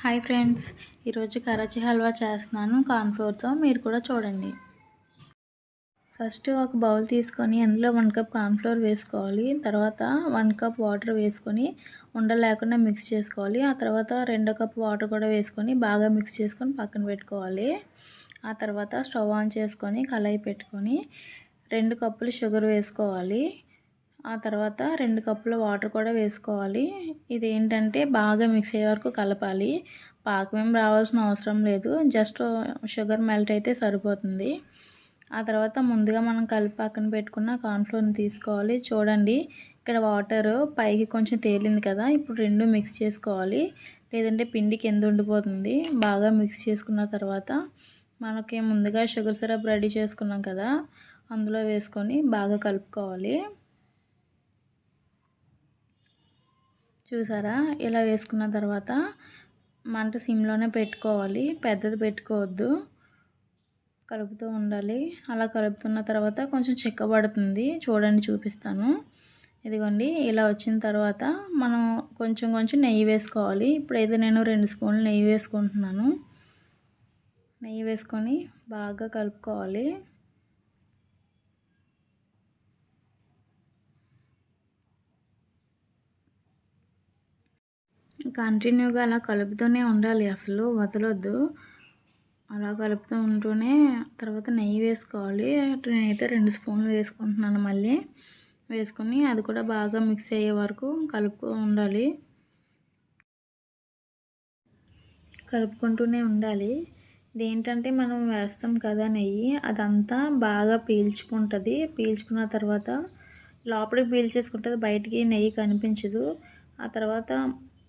Hi friends ఈరోజు కరాచీ హల్వా చేస్తున్నాను. కార్న్ఫ్లోర్తో మీరు కూడా చూడండి. ఫస్ట్ ఒక బౌల్ తీసుకొని అందులో వన్ కప్ కార్న్ఫ్లోర్ వేసుకోవాలి. తర్వాత వన్ కప్ వాటర్ వేసుకొని ఉండ లేకుండా మిక్స్ చేసుకోవాలి. ఆ తర్వాత రెండో కప్ వాటర్ కూడా వేసుకొని బాగా మిక్స్ చేసుకొని పక్కన పెట్టుకోవాలి. ఆ తర్వాత స్టవ్ ఆన్ చేసుకొని కళాయి పెట్టుకొని రెండు కప్పులు షుగర్ వేసుకోవాలి. ఆ తర్వాత రెండు కప్పుల వాటర్ కూడా వేసుకోవాలి. ఇది ఏంటంటే బాగా మిక్స్ అయ్యే వరకు కలపాలి. పాకమేం రావాల్సిన అవసరం లేదు. జస్ట్ షుగర్ మెల్ట్ అయితే సరిపోతుంది. ఆ తర్వాత ముందుగా మనం కలిపి పక్కన పెట్టుకున్న కార్న్ఫ్లోర్ని తీసుకోవాలి. చూడండి ఇక్కడ వాటర్ పైకి కొంచెం తేలింది కదా ఇప్పుడు రెండు మిక్స్ చేసుకోవాలి. లేదంటే పిండి కింద ఉండిపోతుంది. బాగా మిక్స్ చేసుకున్న తర్వాత మనకి ముందుగా షుగర్ సిరప్ రెడీ చేసుకున్నాం కదా అందులో వేసుకొని బాగా కలుపుకోవాలి. చూసారా? ఇలా వేసుకున్న తర్వాత మంట సిమ్లోనే పెట్టుకోవాలి. పెద్దది పెట్టుకోవద్దు. కలుపుతూ ఉండాలి. అలా కలుపుతున్న తర్వాత కొంచెం చెక్కబడుతుంది చూడండి చూపిస్తాను. ఇదిగోండి ఇలా వచ్చిన తర్వాత మనం కొంచెం కొంచెం నెయ్యి వేసుకోవాలి. ఇప్పుడైతే నేను రెండు స్పూన్లు నెయ్యి వేసుకుంటున్నాను. నెయ్యి వేసుకొని బాగా కలుపుకోవాలి. కంటిన్యూగా అలా కలుపుతూనే ఉండాలి. అసలు వదలొద్దు. అలా కలుపుతూ ఉంటూనే తర్వాత నెయ్యి వేసుకోవాలి. నేనైతే రెండు స్పూన్లు వేసుకుంటున్నాను మళ్ళీ. వేసుకొని అది కూడా బాగా మిక్స్ అయ్యే వరకు కలుపుతూ ఉండాలి. కలుపుకుంటూనే ఉండాలి. ఇదేంటంటే మనం వేస్తాం కదా నెయ్యి అదంతా బాగా పీల్చుకుంటుంది. పీల్చుకున్న తర్వాత లోపలికి పీల్చేసుకుంటుంది బయటికి నెయ్యి కనిపించదు. ఆ తర్వాత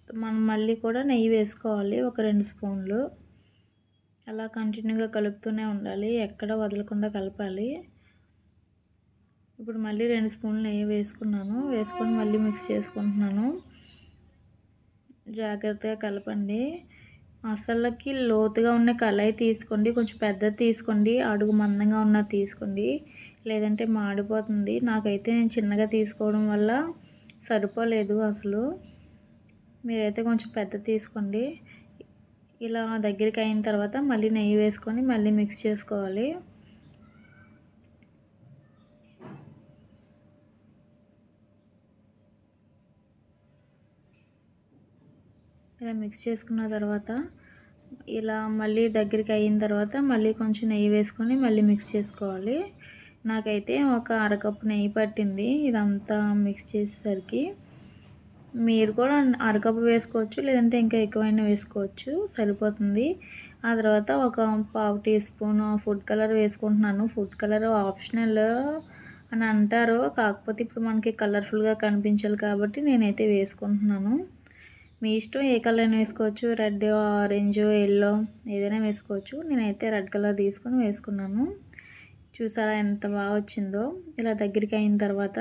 మనం మళ్ళీ కూడా నెయ్యి వేసుకోవాలి ఒక రెండు స్పూన్లు. అలా కంటిన్యూగా కలుపుతూనే ఉండాలి ఎక్కడ వదలకుండా కలపాలి. ఇప్పుడు మళ్ళీ రెండు స్పూన్లు నెయ్యి వేసుకున్నాను వేసుకొని మళ్ళీ మిక్స్ చేసుకుంటున్నాను. జాగ్రత్తగా కలపండి. మసాలాకి లోతుగా ఉన్న కళాయి తీసుకోండి కొంచెం పెద్దది తీసుకోండి అడుగు మందంగా ఉన్న తీసుకోండి. లేదంటే మాడిపోతుంది. నాకైతే నేను చిన్నగా తీసుకోవడం వల్ల సరిపోలేదు అసలు. మీరైతే కొంచెం పెద్ద తీసుకోండి. ఇలా దగ్గరికి అయిన తర్వాత మళ్ళీ నెయ్యి వేసుకొని మళ్ళీ మిక్స్ చేసుకోవాలి. ఇలా మిక్స్ చేసుకున్న తర్వాత ఇలా మళ్ళీ దగ్గరికి అయిన తర్వాత మళ్ళీ కొంచెం నెయ్యి వేసుకొని మళ్ళీ మిక్స్ చేసుకోవాలి. నాకైతే ఒక అరకప్పు నెయ్యి పట్టింది. ఇదంతా మిక్స్ చేసేసరికి మీరు కూడా అరకప్పు వేసుకోవచ్చు లేదంటే ఇంకా ఎక్కువైనా వేసుకోవచ్చు. సరిపోతుంది. ఆ తర్వాత ఒక పావు టీ స్పూన్ ఫుడ్ కలర్ వేసుకుంటున్నాను. ఫుడ్ కలర్ ఆప్షనల్ అని అంటారు. కాకపోతే ఇప్పుడు మనకి కలర్ఫుల్గా కనిపించాలి కాబట్టి నేనైతే వేసుకుంటున్నాను. మీ ఇష్టం ఏ కలర్ అయినా వేసుకోవచ్చు? రెడ్ ఆరెంజ్ ఎల్లో ఏదైనా వేసుకోవచ్చు. నేనైతే రెడ్ కలర్ తీసుకొని వేసుకున్నాను. చూసారా ఎంత బాగా వచ్చిందో. ఇలా దగ్గరికి అయిన తర్వాత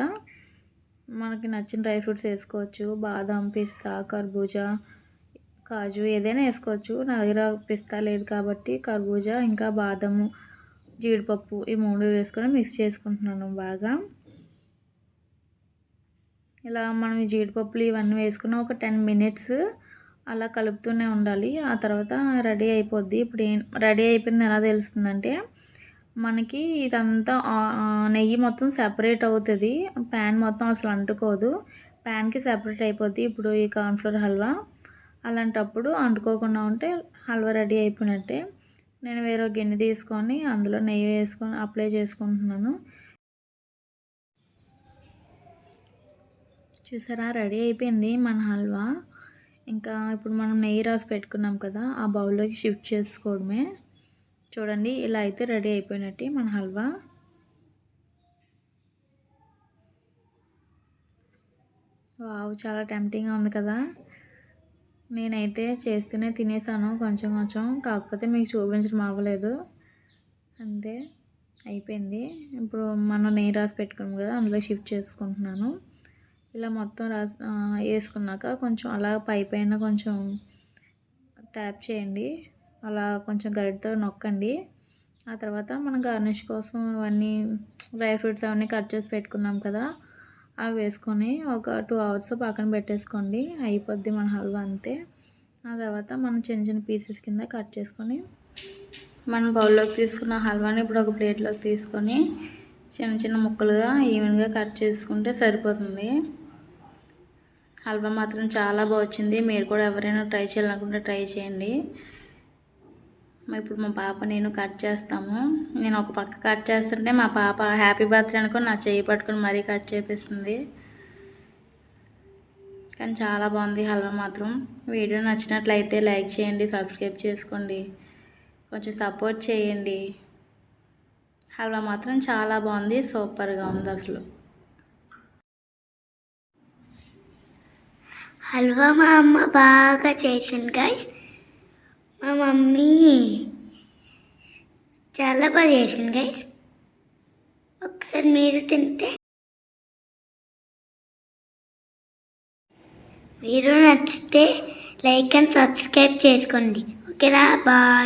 మనకి నచ్చిన డ్రై ఫ్రూట్స్ వేసుకోవచ్చు. బాదం పిస్తా కర్బూజా కాజు ఏదైనా వేసుకోవచ్చు. నా దగ్గర పిస్తా లేదు కాబట్టి కర్బూజా ఇంకా బాదము జీడిపప్పు ఈ మూడు వేసుకొని మిక్స్ చేసుకుంటున్నాను బాగా. ఇలా మనం జీడిపప్పులు ఇవన్నీ వేసుకున్న ఒక టెన్ మినిట్స్ అలా కలుపుతూనే ఉండాలి. ఆ తర్వాత రెడీ అయిపోద్ది. ఇప్పుడు రెడీ అయిపోయింది ఎలా తెలుస్తుందంటే మనకి ఇదంతా నెయ్యి మొత్తం సెపరేట్ అవుతుంది. ప్యాన్ మొత్తం అసలు అంటుకోదు. ప్యాన్కి సెపరేట్ అయిపోద్ది. ఇప్పుడు ఈ కార్న్ఫ్లోర్ హల్వా. అలాంటప్పుడు అంటుకోకుండా ఉంటే హల్వా రెడీ అయిపోయినట్టే. నేను వేరే గిన్నె తీసుకొని అందులో నెయ్యి వేసుకొని అప్లై చేసుకుంటున్నాను. చూసారా? రెడీ అయిపోయింది మన హల్వా. ఇంకా ఇప్పుడు మనం నెయ్యి రాసి పెట్టుకున్నాం కదా ఆ బౌల్లోకి షిఫ్ట్ చేసుకోవడమే. చూడండి ఇలా అయితే రెడీ అయిపోయినట్టు మన హల్వా. వావ్ చాలా టెంప్టింగ్గా ఉంది కదా. నేనైతే చేస్తూనే తినేసాను కొంచెం కొంచెం. కాకపోతే మీకు చూపించడం అవ్వలేదు. అంతే అయిపోయింది. ఇప్పుడు మనం నెయ్యి రాసి పెట్టుకున్నాం కదా అందులో షిఫ్ట్ చేసుకుంటున్నాను. ఇలా మొత్తం రాసి వేసుకున్నాక కొంచెం అలా పై పైన కొంచెం ట్యాప్ చేయండి. అలా కొంచెం గరిటతో నొక్కండి. ఆ తర్వాత మనం గార్నిష్ కోసం అవన్నీ డ్రై ఫ్రూట్స్ అవన్నీ కట్ చేసి పెట్టుకున్నాం కదా అవి వేసుకొని ఒక టూ అవర్స్ పక్కన పెట్టేసుకోండి. అయిపోద్ది మన హల్వా అంతే. ఆ తర్వాత మనం చిన్న చిన్న పీసెస్ కింద కట్ చేసుకొని మనం బౌల్లోకి తీసుకున్న హల్వాని ఇప్పుడు ఒక ప్లేట్లోకి తీసుకొని చిన్న చిన్న ముక్కలుగా ఈవెన్గా కట్ చేసుకుంటే సరిపోతుంది. హల్వా మాత్రం చాలా బాగా వచ్చింది. మీరు కూడా ఎవరైనా ట్రై చేయాలనుకుంటే ట్రై చేయండి. ఇప్పుడు మా పాప నేను కట్ చేస్తాము. నేను ఒక పక్క కట్ చేస్తుంటే మా పాప హ్యాపీ బర్త్డే అనుకుని నా చేయి పట్టుకొని మరీ కట్ చేపిస్తుంది. కానీ చాలా బాగుంది హల్వా మాత్రం. వీడియో నచ్చినట్లయితే లైక్ చేయండి సబ్స్క్రైబ్ చేసుకోండి. కొంచెం సపోర్ట్ చేయండి. హల్వా మాత్రం చాలా బాగుంది సూపర్గా ఉంది అసలు. హల్వా మా అమ్మ బాగా చేసింది గైస్ మా మమ్మీ చాలా బాగా చేసింది గైస్ ఒకసారి మీరు తింటే మీరు నచ్చితే లైక్ అండ్ సబ్స్క్రైబ్ చేసుకోండి. ఓకేనా? బాయ్